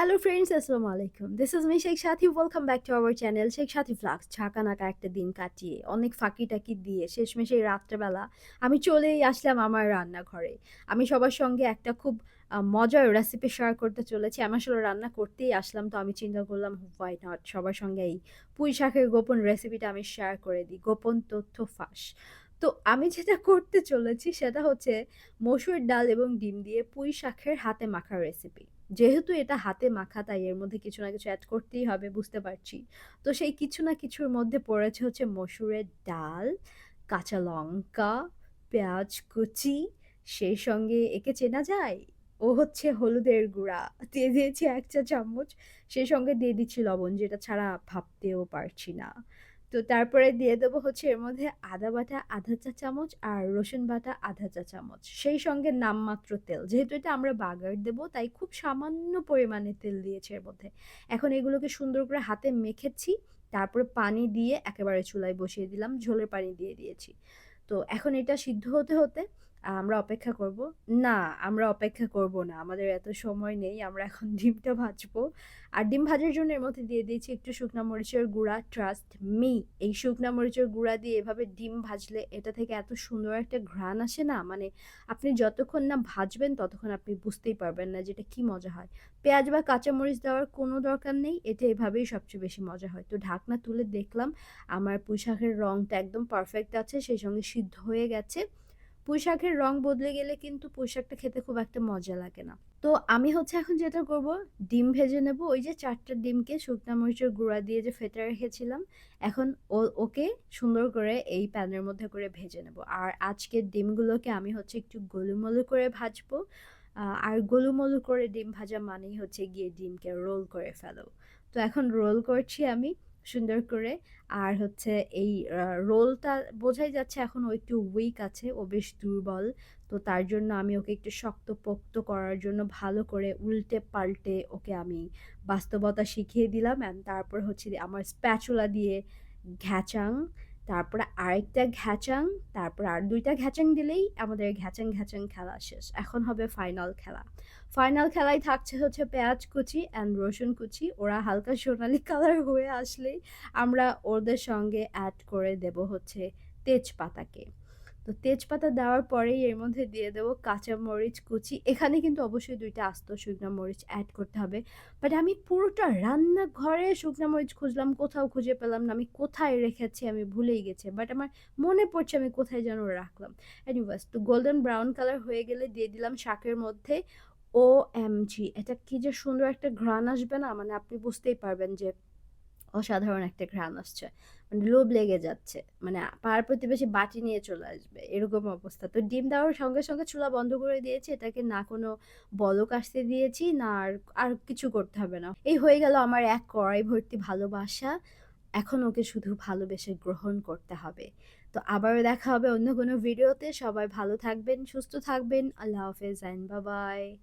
Hello friends আসসালামু আলাইকুম this is me Sheikh Sathi welcome back to our channel Sheikh Sathi flask ছাকা নাকা একটা দিন কাটিয়ে অনেক ফাঁকি টাকি দিয়ে শেষমেশ রাত্রেবেলা আমি চলেই আসলাম আমার রান্নাঘরে আমি সবার সঙ্গে একটা খুব মজার রেসিপি শেয়ার করতে চলেছি আমি আসলে রান্না করতেই আসলাম তো আমি চিন্তা করলাম হোয়াই নট সবার সঙ্গে এই পুঁই শাকের গোপন রেসিপিটা আমি শেয়ার করে দিই গোপন তথ্য ফাঁস তো আমি যেটা করতে চলেছি, সেটা হচ্ছে মসুর ডাল এবং ডিম দিয়ে পুঁই শাকের হাতে মাখা রেসিপি যেহেতু এটা হাতে মাখা, তাই এর মধ্যে কিছু না কিছু অ্যাড করতেই হবে, বুঝতে পারছি। তো সেই কিছু না কিছুর মধ্যে পড়েছে হচ্ছে মসুরের ডাল, কাঁচা লঙ্কা, পেঁয়াজ কুচি, সেই সঙ্গে একে চেনা যায়? ও হচ্ছে হলুদের গুঁড়া। দিয়ে দিয়েছি এক চা চামচ সেই সঙ্গে দিয়ে দিচ্ছি লবণ, যেটা ছাড়া ভাবতেও পারছি না। তো তারপরে দিয়ে দেবো হচ্ছে এর মধ্যে আদা বাটা, আধা চা চামচ আর রসুন বাটা, আধা চা চামচ। সেই সঙ্গে নামমাত্র তেল। যেহেতু এটা আমরা বাগার দেব, তাই খুব সামান্য পরিমাণে তেল দিয়েছে এর মধ্যে। এখন এগুলোকে সুন্দর করে হাতে মেখেছি, তারপরে পানি দিয়ে একেবারে চুলায় বসিয়ে দিলাম, ঝোলের পানি দিয়ে দিয়েছি। তো এখন এটা সিদ্ধ হতে হতে আমরা অপেক্ষা করব? না, আমরা অপেক্ষা করব না। আমাদের এত সময় নেই, আমরা এখন ডিমটা ভাজবো। আর ডিম ভাজার জন্য এর মধ্যে দিয়ে দিয়েছি একটু শুকনা মরিচের গুঁড়া। ট্রাস্ট মি এই শুকনা মরিচের গুঁড়া দিয়ে এভাবে ডিম ভাজলে এটা থেকে এত সুন্দর একটা ঘ্রাণ আসে না? মানে আপনি যতক্ষণ না ভাজবেন, ততক্ষণ আপনি বুঝতেই পারবেন না যেটা কি মজা হয়। পেঁয়াজ বা কাঁচামরিচ দেওয়ার কোনো দরকার নেই, এটা এভাবেই সবচেয়ে বেশি মজা হয়। তো ঢাকনা তুলে দেখলাম, আমার পুঁই শাকের রঙটা একদম পারফেক্ট আছে, সেই সঙ্গে সিদ্ধ হয়ে গেছে। পুঁই শাকের রং বদলে গেলে কিন্তু পোশাকটা খেতে খুব একটা মজা লাগে না। তো আমি হচ্ছে এখন যেটা করব, ডিম ভেজে নেব। ওই যে চারটা ডিমকে শুকনা মরিচের গুঁড়া দিয়ে যে ফেটে রেখেছিলাম, এখন ও, ওকে সুন্দর করে এই প্যানের মধ্যে করে ভেজে নেব। আর আজকের ডিমগুলোকে আমি হচ্ছে একটু গোলুমলু করে ভাজবো। আর গোলুমলু করে ডিম ভাজা মানেই হচ্ছে গিয়ে ডিমকে রোল করে ফেলো। তো এখন রোল করছি আমি। সুন্দর করে। আর হচ্ছে এই রোলটা বোঝাই যাচ্ছে এখন ও একটু উইক আছে, ও বেশ দুর্বল। তো তার জন্য আমি ওকে একটু শক্ত পোক্ত করার জন্য ভালো করে উল্টে পাল্টে ওকে আমি বাস্তবতা শিখিয়ে দিলাম। অ্যান্ড তারপর হচ্ছে আমার স্প্যাচুলা দিয়ে ঘ্যাচাং। তারপরে আরেকটা ঘ্যাচাং, তারপর আর দুইটা ঘ্যাচাং দিলেই আমাদের ঘ্যাচাং ঘ্যাচাং খেলা শেষ। এখন হবে ফাইনাল খেলা। ফাইনাল খেলায় থাকছে হচ্ছে পেঁয়াজ কুচি অ্যান্ড রসুন কুচি। ওরা হালকা সোনালি কালার হয়ে আসলেই আমরা ওদের সঙ্গে অ্যাড করে দেব হচ্ছে তেজপাতাকে। তো তেজপাতা দেওয়ার পরেই এর মধ্যে দিয়ে দেবো কাঁচা মরিচ কুচি। এখানে কিন্তু অবশ্যই দুইটা আস্ত শুকনো মরিচ অ্যাড করতে হবে। বাট আমি পুরোটা রান্নাঘরে শুকনো মরিচ খুঁজলাম, কোথাও খুঁজে পেলাম না। আমি কোথায় রেখেছি আমি ভুলেই গেছি। বাট আমার মনে পড়ছে আমি কোথায় যেন রাখলাম। এনিওয়েজ তো গোল্ডেন ব্রাউন কালার হয়ে গেলে দিয়ে দিলাম শাকের মধ্যে ও এম জি এটা কি যে সুন্দর একটা ঘ্রাণ আসবে না? মানে আপনি বুঝতেই পারবেন যে অসাধারণ একটা ঘ্রাণ আসছে। মানে লোভ লেগে যাচ্ছে। মানে পাড়ার প্রতিবেশী বাটি নিয়ে চলে আসবে। এরকম অবস্থা। তো ডিম দেওয়ার সঙ্গে সঙ্গে চুলা বন্ধ করে দিয়েছি। এটাকে না কোনো বলক আসতে দিয়েছি, না আর আর কিছু করতে হবে না। এই হয়ে গেল আমার এক কড়াই ভর্তি ভালোবাসা। এখন ওকে শুধু ভালোবেসে গ্রহণ করতে হবে। তো আবারও দেখা হবে অন্য কোনো ভিডিওতে। সবাই ভালো থাকবেন, সুস্থ থাকবেন। আল্লাহ হাফেজ অ্যান্ড বাবাই।